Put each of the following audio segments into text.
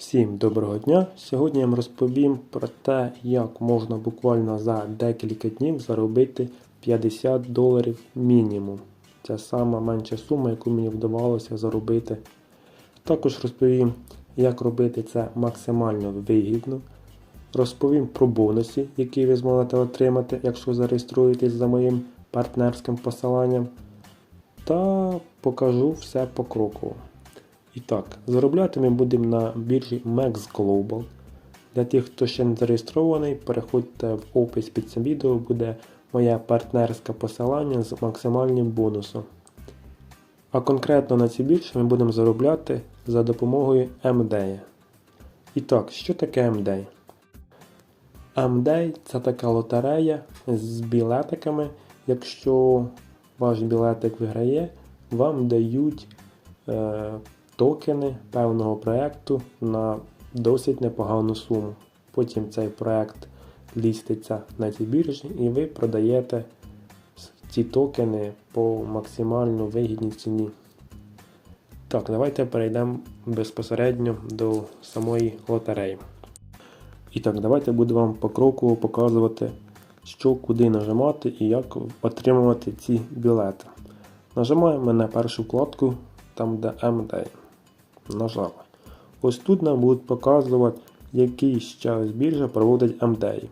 Всім доброго дня! Сьогодні я вам розповім про те, як можна буквально за декілька днів заробити 50 доларів мінімум. Це сама менша сума, яку мені вдавалося заробити. Також розповім, як робити це максимально вигідно. Розповім про бонуси, які ви зможете отримати, якщо зареєструєтесь за моїм партнерським посиланням. Та покажу все покроково. І так, заробляти ми будемо на біржі Max Global. Для тих, хто ще не зареєстрований, переходьте в опис під цим відео, буде моє партнерське посилання з максимальним бонусом. А конкретно на цій біржі ми будемо заробляти за допомогою MDay. І так, що таке MDay? MDay це така лотерея з білетиками. Якщо ваш білетик виграє, вам дають е, токени певного проєкту на досить непогану суму. Потім цей проєкт ліститься на цій біржі і ви продаєте ці токени по максимально вигідній ціні. Так, давайте перейдемо безпосередньо до самої лотереї. І так, давайте буду вам покроково показувати, що куди нажимати і як отримувати ці білети. Нажимаємо на першу вкладку, там де MD. Нажали. Ось тут нам будуть показувати, який час біржа проводить MD.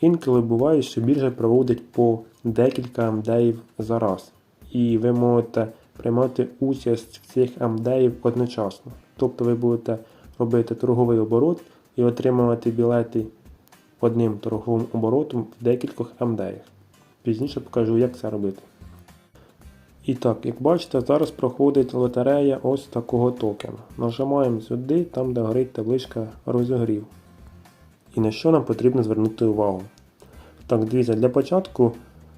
Інколи буває, що біржа проводить по декілька МДів за раз. І ви можете приймати участь в цих МДів одночасно. Тобто ви будете робити торговий оборот і отримувати білети одним торговим оборотом в декількох МДях. Пізніше покажу, як це робити. І так, як бачите, зараз проходить лотерея ось такого токена. Нажимаємо сюди, там де горить табличка розігрів. І на що нам потрібно звернути увагу. Так, дивіться, для початку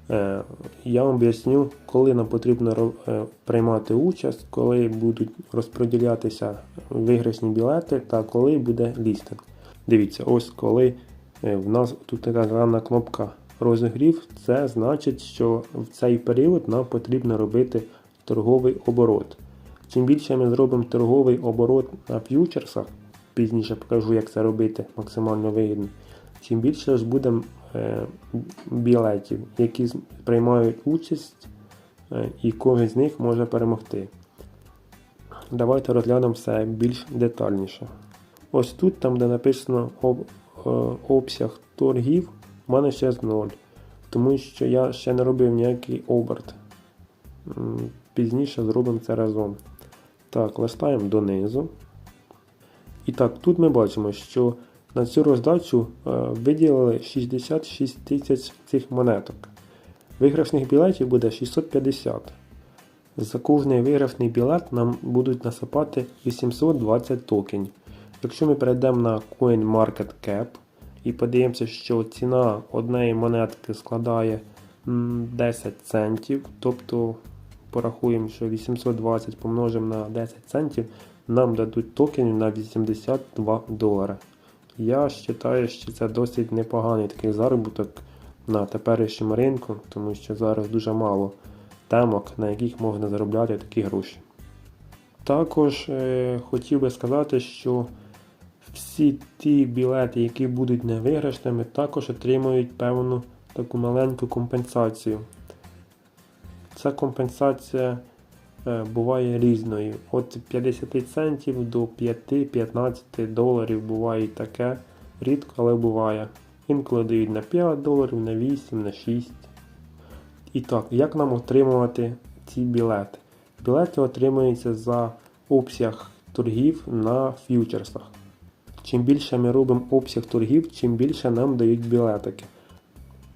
е, я вам об'ясню, коли нам потрібно е, приймати участь, коли будуть розподілятися виграшні білети та коли буде лістинг. Дивіться, ось коли е, в нас тут така зелена кнопка розігрів, це значить, що в цей період нам потрібно робити торговий оборот. Чим більше ми зробимо торговий оборот на ф'ючерсах, пізніше покажу, як це робити максимально вигідно, чим більше ж буде е, білетів, які приймають участь, е, і кожен з них може перемогти. Давайте розглянемо все більш детальніше. Ось тут, там, де написано е, обсяг торгів, у мене ще з 0. Тому що я ще не робив ніякий оберт. Пізніше зробимо це разом. Так, листаємо донизу. І так, тут ми бачимо, що на цю роздачу е, виділили 66 тисяч цих монеток. Виграшних білетів буде 650. За кожний виграшний білет нам будуть насипати 820 токенів. Якщо ми перейдемо на CoinMarketCap і подивимося, що ціна однієї монетки складає 10 центів, тобто порахуємо, що 820 помножимо на 10 центів, нам дадуть токенів на 82 долари. Я вважаю, що це досить непоганий такий заробіток на теперішньому ринку, тому що зараз дуже мало темок, на яких можна заробляти такі гроші. Також е, хотів би сказати, що всі ті білети, які будуть невиграшними, також отримують певну таку маленьку компенсацію. Ця компенсація е, буває різною. Від 50 центів до 5-15 доларів буває таке. Рідко, але буває. Інколи дають на 5 доларів, на 8, на 6. І так, як нам отримувати ці білети? Білети отримуються за обсяг торгів на ф'ючерсах. Чим більше ми робимо обсяг торгів, чим більше нам дають білетики.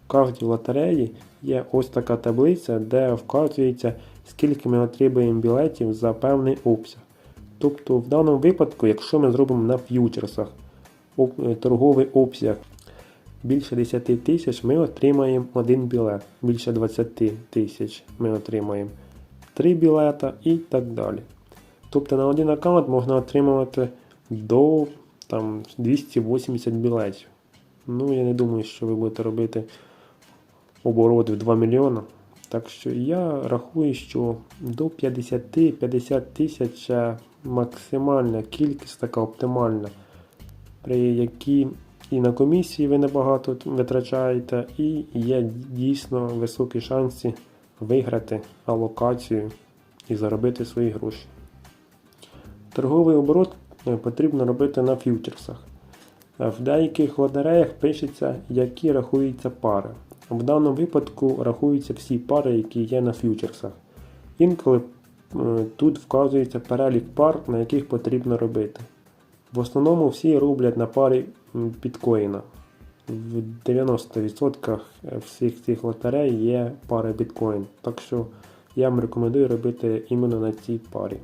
В кожній лотереї є ось така таблиця, де вказується, скільки ми отримуємо білетів за певний обсяг. Тобто, в даному випадку, якщо ми зробимо на ф'ючерсах е, торговий обсяг більше 10 тисяч, ми отримаємо один білет. Більше 20 тисяч ми отримаємо 3 білета і так далі. Тобто на один аккаунт можна отримувати до там, 280 білетів. Ну, я не думаю, що ви будете робити обороти в 2 мільйона. Так що я рахую, що до 50-50 тисяч максимальна кількість, така оптимальна, при якій і на комісії ви небагато витрачаєте, і є дійсно високі шанси виграти алокацію і заробити свої гроші. Торговий оборот потрібно робити на фьючерсах. Е, В деяких лотереях пишеться, які рахуються пари. В даному випадку рахуються всі пари, які є на фьючерсах. Інколи е, тут вказується перелік пар, на яких потрібно робити. В основному всі роблять на парі біткоїна. В 90% всіх цих лотерей є пари біткоін. Так що я вам рекомендую робити іменно на цій парі.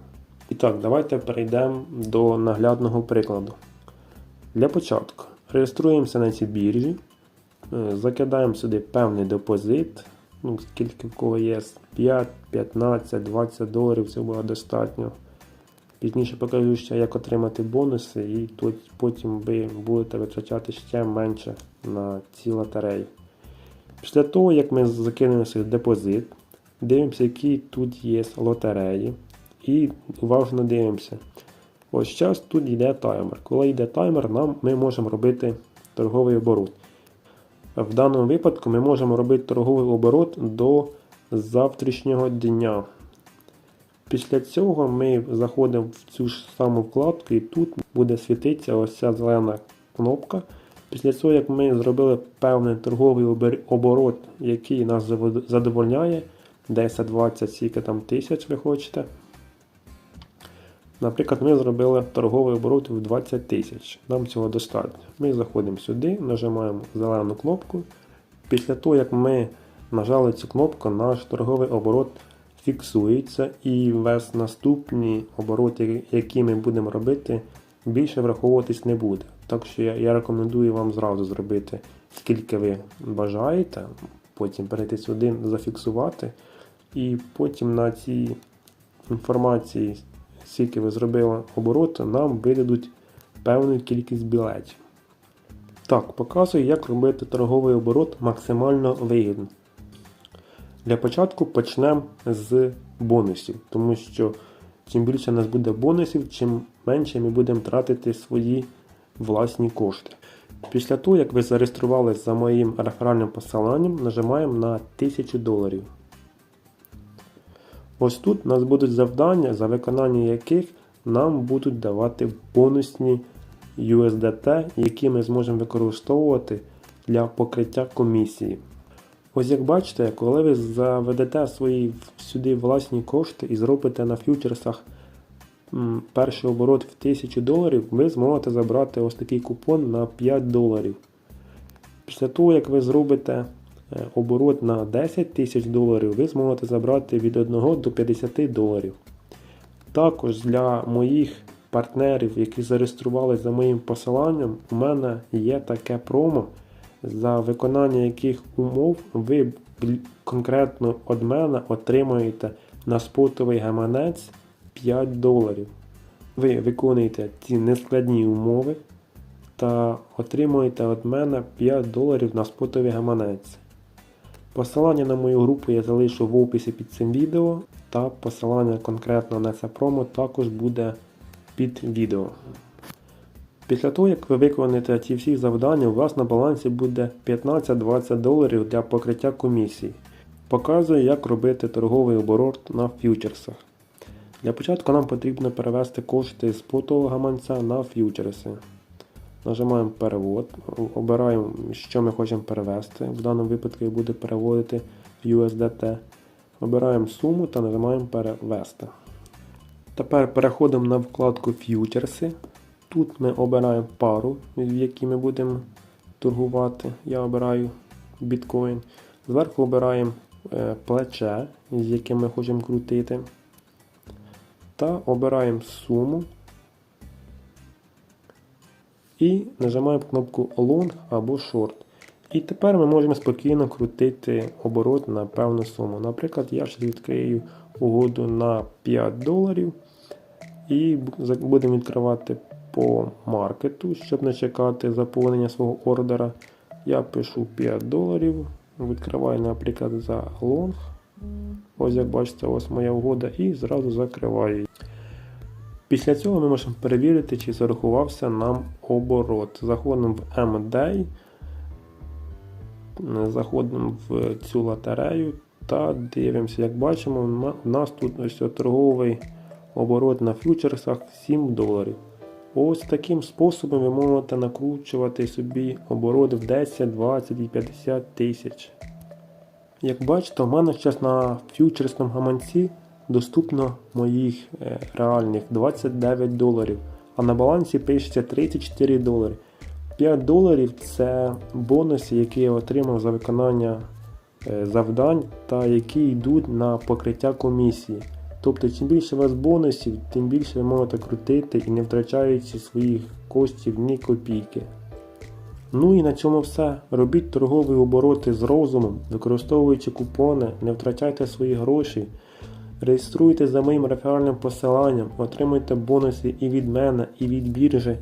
І так, давайте перейдемо до наглядного прикладу. Для початку реєструємося на цій біржі, е, закидаємо сюди певний депозит, ну, скільки в кого є, 5, 15, 20 доларів, це буде достатньо. Пізніше покажу ще, як отримати бонуси, і потім ви будете витрачати ще менше на ці лотереї. Після того, як ми закинемо свій депозит, дивимося, які тут є лотереї. І уважно дивимося. Ось зараз тут йде таймер. Коли йде таймер, нам, ми можемо робити торговий оборот. В даному випадку ми можемо робити торговий оборот до завтрашнього дня. Після цього ми заходимо в цю ж саму вкладку і тут буде світитися ось ця зелена кнопка. Після цього, як ми зробили певний торговий оборот, який нас задовольняє, 10-20, скільки там тисяч ви хочете. Наприклад, ми зробили торговий оборот в 20 тисяч. Нам цього достатньо. Ми заходимо сюди, нажимаємо зелену кнопку. Після того, як ми нажали цю кнопку, наш торговий оборот фіксується і весь наступні обороти, які ми будемо робити, більше враховуватись не буде. Так що я, я рекомендую вам зразу зробити, скільки ви бажаєте, потім перейти сюди, зафіксувати, і потім на цій інформації, скільки ви зробили обороту, нам видадуть певну кількість білетів. Так, показую, як робити торговий оборот максимально вигідно. Для початку почнемо з бонусів, тому що чим більше у нас буде бонусів, чим менше ми будемо тратити свої власні кошти. Після того, як ви зареєструвалися за моїм реферальним посиланням, нажимаємо на 1000 доларів. Ось тут у нас будуть завдання, за виконання яких нам будуть давати бонусні USDT, які ми зможемо використовувати для покриття комісії. Ось як бачите, коли ви заведете свої сюди власні кошти і зробите на фьючерсах перший оборот в 1000 доларів, ви зможете забрати ось такий купон на 5 доларів. Після того, як ви зробите оборот на 10 тисяч доларів, ви зможете забрати від 1 до 50 доларів. Також для моїх партнерів, які зареєструвалися за моїм посиланням, у мене є таке промо, за виконання яких умов ви конкретно від мене отримаєте на спотовий гаманець 5 доларів. Ви виконуєте ці нескладні умови та отримуєте від мене 5 доларів на спотовий гаманець. Посилання на мою групу я залишу в описі під цим відео, та посилання конкретно на це промо також буде під відео. Після того, як ви виконаєте ці всі завдання, у вас на балансі буде 15-20 доларів для покриття комісій. Показую, як робити торговий оборот на фьючерсах. Для початку нам потрібно перевести кошти з спотового гаманця на фьючерси. Нажимаємо перевод, обираємо, що ми хочемо перевести. В даному випадку я буду переводити в USDT. Обираємо суму та нажимаємо перевести. Тепер переходимо на вкладку фьючерси. Тут ми обираємо пару, в якій ми будемо торгувати. Я обираю біткоін. Зверху обираємо е, плече, з яким ми хочемо крутити. Та обираємо суму. І нажимаємо кнопку Long або Short. І тепер ми можемо спокійно крутити оборот на певну суму. Наприклад, я ще відкрию угоду на 5 доларів. І будемо відкривати по маркету, щоб не чекати заповнення свого ордера. Я пишу 5 доларів. Відкриваю, наприклад, за лонг. Ось як бачите, ось моя угода, і зразу закриваю її. Після цього ми можемо перевірити, чи зарахувався нам оборот. Заходимо в MDay, заходимо в цю лотерею та дивимося. Як бачимо, у нас тут ось торговий оборот на фьючерсах 7 доларів. Ось таким способом ви можете накручувати собі обороти в 10, 20 і 50 тисяч. Як бачите, у мене зараз на фьючерсному гаманці доступно моїх е, реальних 29 доларів, а на балансі пишеться 34 долари. 5 доларів це бонуси, які я отримав за виконання е, завдань та які йдуть на покриття комісії. Тобто, чим більше у вас бонусів, тим більше ви можете крутити і не втрачаючи своїх коштів ні копійки. Ну і на цьому все. Робіть торгові обороти з розумом, використовуючи купони, не втрачайте свої гроші. Реєструйте за моїм реферальним посиланням, отримуйте бонуси і від мене, і від біржі.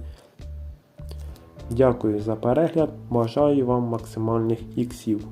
Дякую за перегляд. Бажаю вам максимальних іксів.